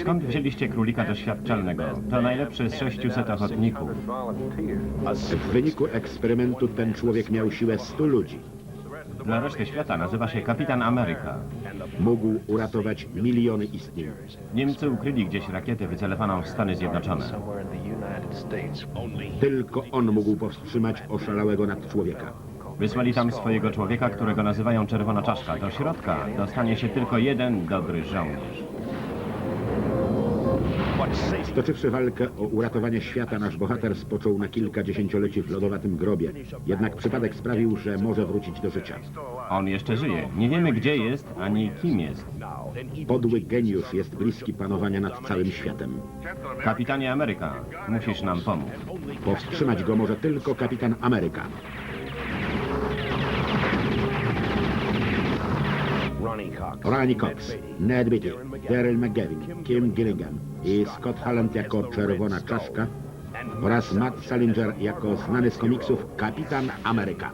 Skąd wzięliście królika doświadczalnego? To najlepszy z 600 ochotników. W wyniku eksperymentu ten człowiek miał siłę 100 ludzi. Dla reszty świata nazywa się Kapitan Ameryka. Mógł uratować miliony istnień. Niemcy ukryli gdzieś rakietę wycelowaną w Stany Zjednoczone. Tylko on mógł powstrzymać oszalałego nadczłowieka. Wysłali tam swojego człowieka, którego nazywają Czerwona Czaszka. Do środka dostanie się tylko jeden dobry żołnierz. Stoczywszy walkę o uratowanie świata, nasz bohater spoczął na kilka dziesięcioleci w lodowatym grobie. Jednak przypadek sprawił, że może wrócić do życia. On jeszcze żyje. Nie wiemy gdzie jest, ani kim jest. Podły geniusz jest bliski panowania nad całym światem. Kapitanie Ameryka, musisz nam pomóc. Powstrzymać go może tylko kapitan Ameryka. Ronnie Cox, Ned Beatty, Daryl McGavin, Kim Gillingham i Scott Halland jako Czerwona Czaszka oraz Matt Salinger jako znany z komiksów Kapitan Ameryka.